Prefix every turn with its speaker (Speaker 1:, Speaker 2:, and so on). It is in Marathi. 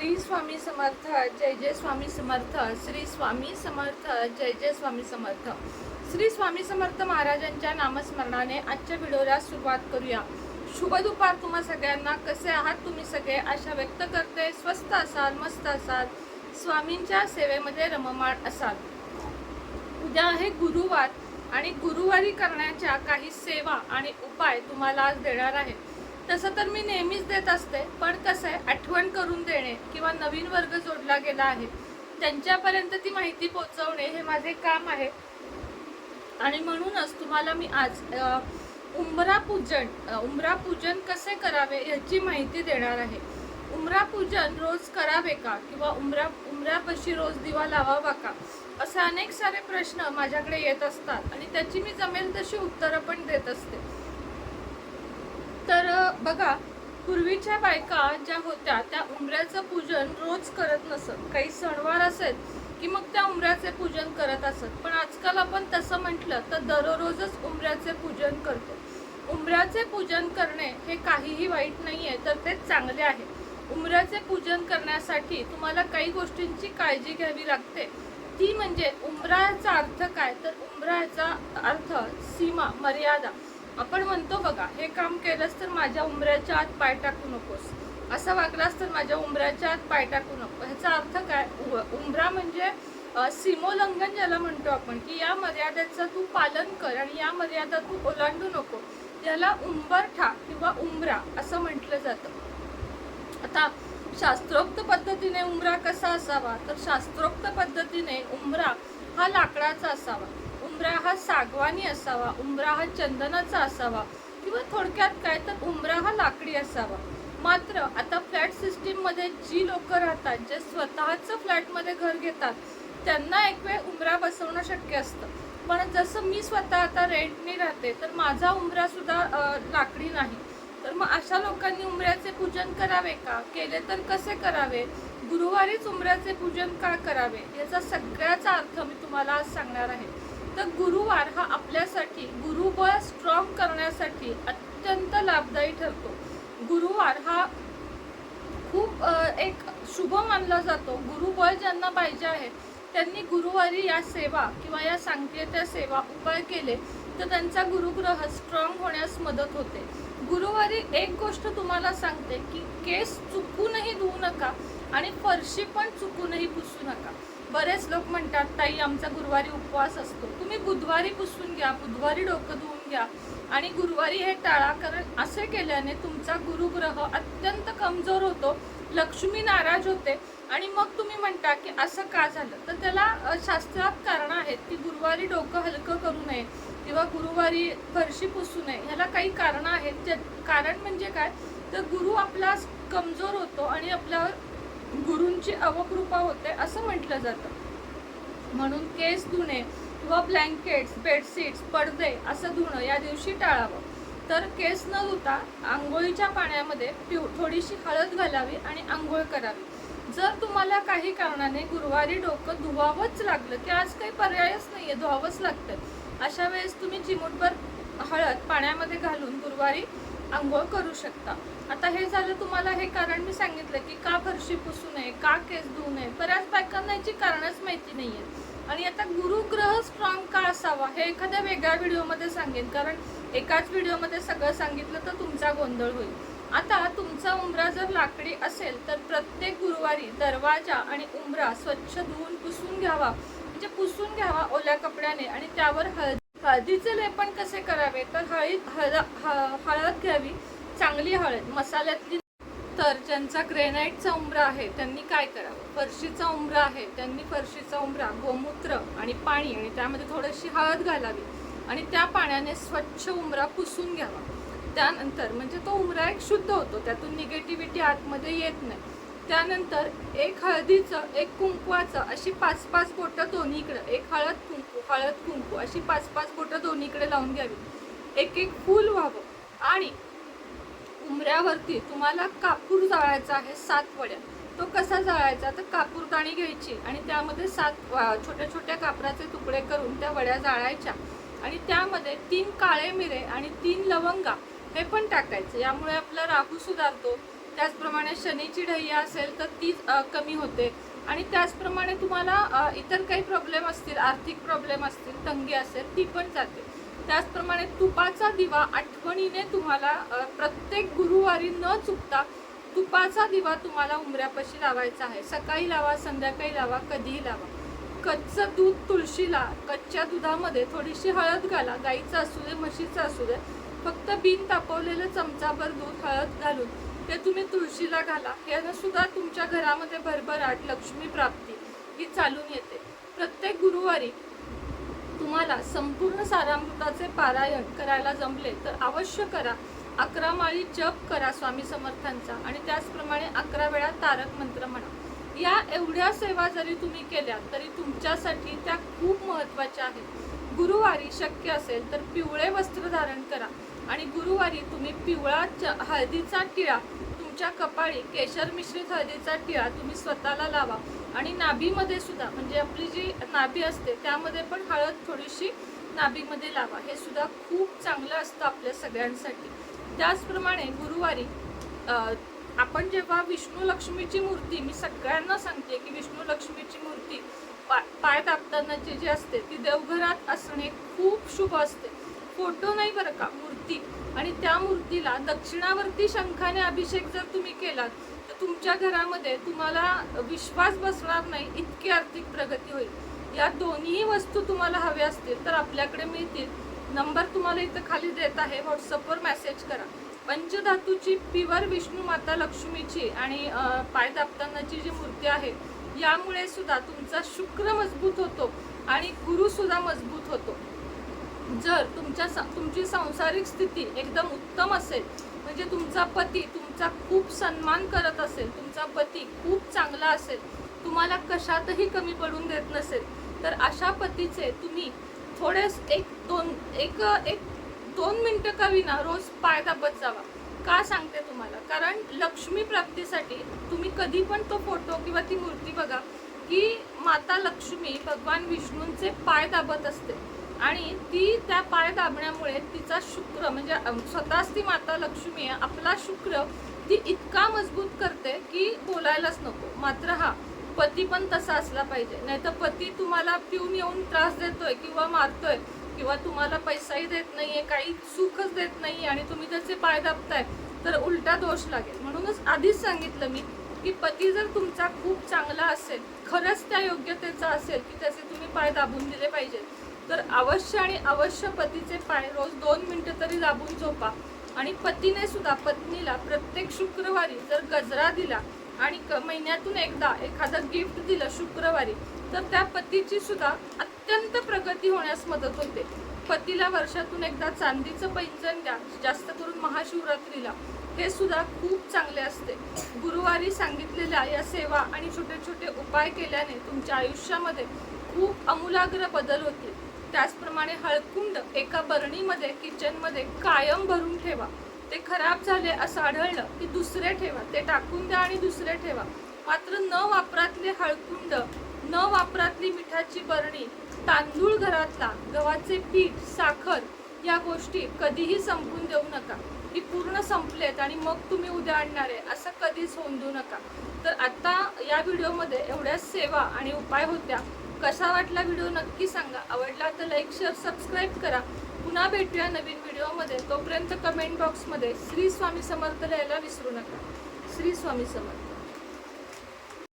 Speaker 1: श्री स्वामी समर्थ जय जय स्वामी समर्थ श्री स्वामी समर्थ जय जय स्वामी समर्थ. श्री स्वामी समर्थ महाराजांच्या नामस्मरणाने आजच्या व्हिडिओला सुरुवात करूया. शुभ दुपार तुम्हा सगळ्यांना. कसे आहात तुम्ही सगळे? आशा व्यक्त करते. स्वस्त असाल मस्त असाल. स्वामींच्या सेवेमध्ये रममाण असाल. उद्या आहे गुरुवार आणि गुरुवारी करण्याच्या काही सेवा आणि उपाय तुम्हाला आज देणार आहे. तसं तर मी नेहमीच देत असते पण कसं आहे आठवण करून देणे किंवा नवीन वर्ग जोडला गेला आहे त्यांच्यापर्यंत ती माहिती पोहोचवणे हे माझे काम आहे. आणि म्हणूनच तुम्हाला मी आज उमरा पूजन उमरा पूजन कसे करावे याची माहिती देणार आहे. उमरा पूजन रोज करावे का? किंवा उमरा उमऱ्यापाशी रोज दिवा लावावा का? असे अनेक सारे प्रश्न माझ्याकडे येत असतात आणि त्याची मी जमेल तशी उत्तरं पण देत असते. तर बघा पूर्वीच्या बायका ज्या होत्या त्या उमऱ्याचं पूजन रोज करत नसत. काही सणवार असेल की मग त्या उमऱ्याचे पूजन करत असत. पण आजकाल आपण तसं म्हटलं तर दररोजच उमऱ्याचे पूजन करतो. उमऱ्याचे पूजन करणे हे काहीही वाईट नाही आहे तर ते चांगले आहे. उमऱ्याचे पूजन करण्यासाठी तुम्हाला काही गोष्टींची काळजी घ्यावी लागते. ती म्हणजे उमराचा अर्थ काय? तर उमराचा अर्थ सीमा मर्यादा. आपण म्हणतो बघा हे काम केलंस तर माझ्या उमऱ्याच्या आत पाय टाकू नकोस. असं वागलास तर माझ्या उमऱ्याच्या आत पाय टाकू नको. ह्याचा अर्थ काय? उमरा म्हणजे सीमोल्लंघन ज्याला म्हणतो आपण की या मर्यादेचं तू पालन कर आणि या मर्यादा तू ओलांडू नको. याला उंबरठा किंवा उमरा असं म्हटलं जातं. आता शास्त्रोक्त पद्धतीने उमरा कसा असावा? तर शास्त्रोक्त पद्धतीने उमरा हा लाकडाचा असावा. उमरा हा सागवानी असावा उमरा हा चंदनाचा असावा किंवा थोडक्यात काय तर उमरा हा लाकडी असावा. मात्र आता फ्लॅट सिस्टीममध्ये जी लोक राहतात जे स्वतःचं फ्लॅटमध्ये घर घेतात त्यांना एक वेळ उमरा बसवणं शक्य असतं. पण जसं मी स्वतः आता रेंटनी राहते तर माझा उमरासुद्धा लाकडी नाही. तर मग अशा लोकांनी उमऱ्याचे पूजन करावे का? केले तर कसे करावे? गुरुवारीच उमऱ्याचे पूजन का करावे? याचा सगळ्याचा अर्थ मी तुम्हाला आज सांगणार आहे. तर गुरुवार हा आपल्यासाठी गुरुबळ स्ट्रॉंग करण्यासाठी अत्यंत लाभदायी ठरतो. गुरुवार हा खूप एक शुभ मानला जातो. गुरुबळ ज्यांना पाहिजे आहे त्यांनी गुरुवारी या सेवा किंवा या सांगते त्या सेवा उपाय केले तर त्यांचा गुरुग्रह स्ट्रॉंग होण्यास मदत होते. गुरुवारी एक गोष्ट तुम्हाला सांगते की केस चुकूनही धुवू नका आणि फरशी पण चुकूनही पुसू नका. बरेच लोक म्हणतात ताई आमचा गुरुवारी उपवास असतो. तुम्ही बुधवारी पुसून घ्या बुधवारी डोकं धुवून घ्या. आणि गुरुवारी हे टाळा कारण असे केल्याने तुमचा गुरुग्रह अत्यंत कमजोर होतो लक्ष्मी नाराज होते. आणि मग तुम्ही म्हणता की असं का झालं? तर त्याला शास्त्रात कारणं आहेत की गुरुवारी डोकं हलकं करू नये किंवा गुरुवारी फरशी पुसू नये. ह्याला काही कारणं आहेत. जे कारण म्हणजे काय? तर गुरु आपला कमजोर होतो आणि आपल्यावर गुरूंची अवकृपा होते असं म्हटलं जातं. म्हणून केस धुणे किंवा ब्लँकेट्स बेडशीट्स पडदे असं धुणं या दिवशी टाळावं. तर केस न धुता आंघोळीच्या पाण्यामध्ये पिव थोडीशी हळद घालावी आणि आंघोळ करावी. जर तुम्हाला काही कारणाने गुरुवारी डोकं धुवावंच लागलं की आज काही पर्यायच नाही आहे धुवावंच लागतं अशा वेळेस तुम्ही चिमूटभर हळद पाण्यामध्ये घालून गुरुवारी आंघोळ करू शकता. आता हे झालं तुम्हाला हे कारण मी सांगितलं की का फरशी पुसू नये का केस धुवू नये बऱ्याच बायकांना याची कारणच माहिती नाहीये. आणि आता गुरुग्रह स्ट्रॉंग का असावा हे एखाद्या वेगळ्या व्हिडिओमध्ये सांगेन कारण एकाच व्हिडिओमध्ये सगळं सांगितलं तर तुमचा गोंधळ होईल. आता तुमचा उमरा जर लाकडी असेल तर प्रत्येक गुरुवारी दरवाजा आणि उमरा स्वच्छ धुवून पुसून घ्यावा. म्हणजे पुसून घ्यावा ओल्या कपड्याने आणि त्यावर हळद हळदीचे लेपन कसे करावे? तर हळद हळद हळद घ्यावी. चांगली हळद. मसाल्यातली तर ज्यांचा ग्रेनाईटचा उमरा आहे त्यांनी काय करावं? फरशीचा उमरा आहे. त्यांनी फरशीचा उंबरा गोमूत्र आणि पाणी आणि त्यामध्ये थोडीशी हळद घालावी आणि त्या पाण्याने स्वच्छ उंबरा पुसून घ्यावा. त्यानंतर म्हणजे तो उंबरा एक शुद्ध होतो. त्यातून निगेटिव्हिटी आतमध्ये येत नाही. त्यानंतर एक हळदीचं एक कुंकवाचं अशी पाच पाच बोटं दोन्हीकडे एक हळद कुंकू हळद कुंकू अशी पाच पाच बोटं दोन्हीकडे लावून घ्यावी. एक एक फूल व्हावं. आणि उमऱ्यावरती तुम्हाला कापूर जाळायचा आहे सात वड्या. तो कसा जाळायचा? तर कापूरदाणी घ्यायची आणि त्यामध्ये सात वा- छोट्या छोट्या कापराचे तुकडे करून त्या वड्या जाळायच्या. आणि त्यामध्ये तीन काळे मिरे आणि तीन लवंगा हे पण टाकायचं. यामुळे आपला राहू सुधारतो. त्याचप्रमाणे शनीची ढैया असेल तर ती कमी होते. आणि त्याचप्रमाणे तुम्हाला इतर काही प्रॉब्लेम असतील आर्थिक प्रॉब्लेम असतील तंगी असेल ती पण जाते. त्याचप्रमाणे तुपाचा दिवा आठवणीने तुम्हाला प्रत्येक गुरुवारी न चुकता तुपाचा दिवा तुम्हाला उमऱ्यापाशी लावायचा आहे. सकाळी लावा संध्याकाळी लावा कधीही लावा. कच्चं दूध तुळशीला कच्च्या दुधामध्ये थोडीशी हळद घाला. गाईचं असू दे म्हशीचं असू दे. फक्त बिन तापवलेलं चमचाभर दूध हळद घालून ते तुम्ही तुळशीला घाला. यानं सुद्धा तुमच्या घरामध्ये भरभराट लक्ष्मी प्राप्ती ही चालून येते. प्रत्येक गुरुवारी तुम्हाला संपूर्ण सारामृताचे पारायण करायला जमले तर अवश्य करा. अकरा माळी जप करा स्वामी समर्थांचा आणि त्याचप्रमाणे अकरा वेळा तारक मंत्र म्हणा. या एवढ्या सेवा जरी तुम्ही केल्या तरी तुमच्यासाठी त्या खूप महत्त्वाच्या आहेत. गुरुवारी शक्य असेल तर पिवळे वस्त्र धारण करा. आणि गुरुवारी तुम्ही पिवळा च- हळदीचा टिळा तुमच्या कपाळी केशर मिश्रित हळदीचा टिळा तुम्ही स्वतःला लावा. आणि नाभीमध्ये सुद्धा म्हणजे आपली जी नाभी असते त्यामध्ये पण हळद थोडीशी नाभीमध्ये लावा. हे सुद्धा खूप चांगलं असतं आपल्या सगळ्यांसाठी. त्याचप्रमाणे गुरुवारी आपण जेव्हा विष्णू लक्ष्मीची मूर्ती मी सगळ्यांना सांगते की विष्णू लक्ष्मीची मूर्ती पा- पाय दाबतानाची जी असते ती देवघरात असणे खूप शुभ असते. फोटो नाही बरं का? मूर्ती. आणि त्या मूर्तीला दक्षिणावर्ती शंखाने अभिषेक जर तुम्ही केलात तर तुमच्या घरामध्ये तुम्हाला विश्वास बसणार नाही इतकी आर्थिक प्रगती होईल. या दोन्ही वस्तू तुम्हाला हव्या असतील तर आपल्याकडे मिळतील. नंबर तुम्हाला इथं खाली देत आहे व्हॉट्सअपवर मेसेज करा. पंचधातूची प्युअर विष्णू माता लक्ष्मीची आणि पाय दाबतानाची जी मूर्ती आहे यामुळे सुद्धा तुमचा शुक्र मजबूत होतो आणि गुरुसुद्धा मजबूत होतो. जर तुमच्या स- तुमची सांसारिक स्थिती एकदम उत्तम असेल म्हणजे तुमचा पती तुमचा खूप सन्मान करत असेल तुमचा पती खूप चांगला असेल तुम्हाला कशातही कमी पडून देत नसेल तर अशा पतीचे तुम्ही थोडे एक दोन एक एक दोन मिनटं का विना रोज पाय दाबत जावा. का सांगते तुम्हाला? कारण लक्ष्मी प्राप्तीसाठी तुम्ही कधी पण तो फोटो किंवा ती मूर्ती बघा की माता लक्ष्मी भगवान विष्णूंचे पाय दाबत असते. आणि ती त्या पाय दाबण्यामुळे तिचा शुक्र म्हणजे स्वतःच ती माता लक्ष्मी आहे आपला शुक्र ती इतका मजबूत करते की बोलायलाच नको. मात्र हा पती पण तसा असला पाहिजे. नाही तर पती तुम्हाला पिऊन येऊन त्रास देतोय किंवा मारतोय किंवा तुम्हाला पैसाही देत नाहीये काही सुखच देत नाही आणि तुम्ही त्याचे पाय दाबताय तर उलटा दोष लागेल. म्हणूनच आधीच सांगितलं मी की पती जर तुमचा खूप चांगला असेल खरंच त्या योग्यतेचा असेल की त्याचे तुम्ही पाय दाबून दिले पाहिजेत. तर अवश्य आणि अवश्य पतीचे पाय रोज दोन मिनटं तरी दाबून झोपा. आणि पतीने सुद्धा पत्नीला प्रत्येक शुक्रवारी जर गजरा दिला आणि क- महिन्यातून एकदा एखादं गिफ्ट दिलं शुक्रवारी तर त्या पतीची सुद्धा अत्यंत प्रगती होण्यास मदत होते. पतीला वर्षातून एकदा चांदीचं पैंजण द्या जास्त करून महाशिवरात्रीला. हे सुद्धा खूप चांगले असते. गुरुवारी सांगितलेल्या या सेवा आणि छोटे छोटे उपाय केल्याने तुमच्या आयुष्यामध्ये खूप अमूलाग्र बदल होतील. त्याचप्रमाणे हळकुंड एका बरणीमध्ये किचनमध्ये कायम भरून ठेवा. ते खराब झाले असं आढळलं की दुसरे ठेवा. ते टाकून द्या आणि दुसरे ठेवा. मात्र न वापरातले हळकुंड न वापरातली मिठाची बरणी तांदूळ घरातला गव्हाचे पीठ साखर या गोष्टी कधीही संपून देऊ नका. की पूर्ण संपलेत आणि मग तुम्ही उद्या आणणार आहे असं कधीच होऊन देऊ नका. तर आत्ता या व्हिडिओमध्ये एवढ्या सेवा आणि उपाय होत्या. कसा वाटला व्हिडिओ नक्की सांगा. आवडला तर लाईक शेअर सबस्क्राईब करा. पुन्हा भेटूया नवीन व्हिडिओमध्ये. तोपर्यंत कमेंट बॉक्समध्ये श्री स्वामी समर्थ लिहायला विसरू नका. श्री स्वामी समर्थ.